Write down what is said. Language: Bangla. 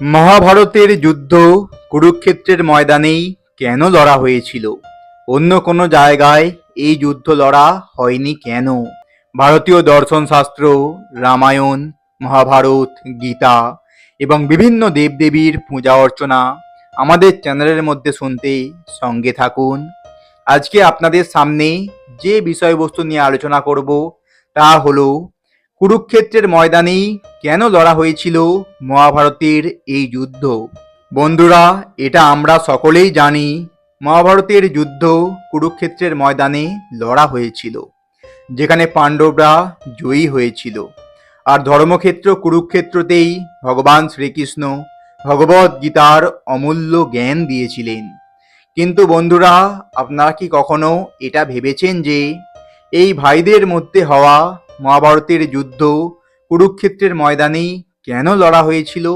মহাভারতের যুদ্ধ কুরুক্ষেত্রের ময়দানেই কেন লড়া হয়েছিল? অন্য কোনো জায়গায় এই যুদ্ধ লড়া হয়নি কেন? ভারতীয় দর্শন শাস্ত্র রামায়ণ, মহাভারত, গীতা এবং বিভিন্ন দেবদেবীর পূজা অর্চনা আমাদের চ্যানেলের মধ্যে শুনতে সঙ্গে থাকুন। আজকে আপনাদের সামনে যে বিষয়বস্তু নিয়ে আলোচনা করব তা হলো কুরুক্ষেত্রের ময়দানেই কেন লড়া হয়েছিল মহাভারতের এই যুদ্ধ? বন্ধুরা, এটা আমরা সকলেই জানি, মহাভারতের যুদ্ধ কুরুক্ষেত্রের ময়দানে লড়া হয়েছিল, যেখানে পাণ্ডবরা জয়ী হয়েছিল। আর ধর্মক্ষেত্র কুরুক্ষেত্রতেই ভগবান শ্রীকৃষ্ণ ভগবদ গীতার অমূল্য জ্ঞান দিয়েছিলেন। কিন্তু বন্ধুরা, আপনারা কি কখনো এটা ভেবেছেন যে এই ভাইদের মধ্যে হওয়া মহাভারতের যুদ্ধ কুরুক্ষেত্রের ময়দানেই কেন লড়া হয়েছিল?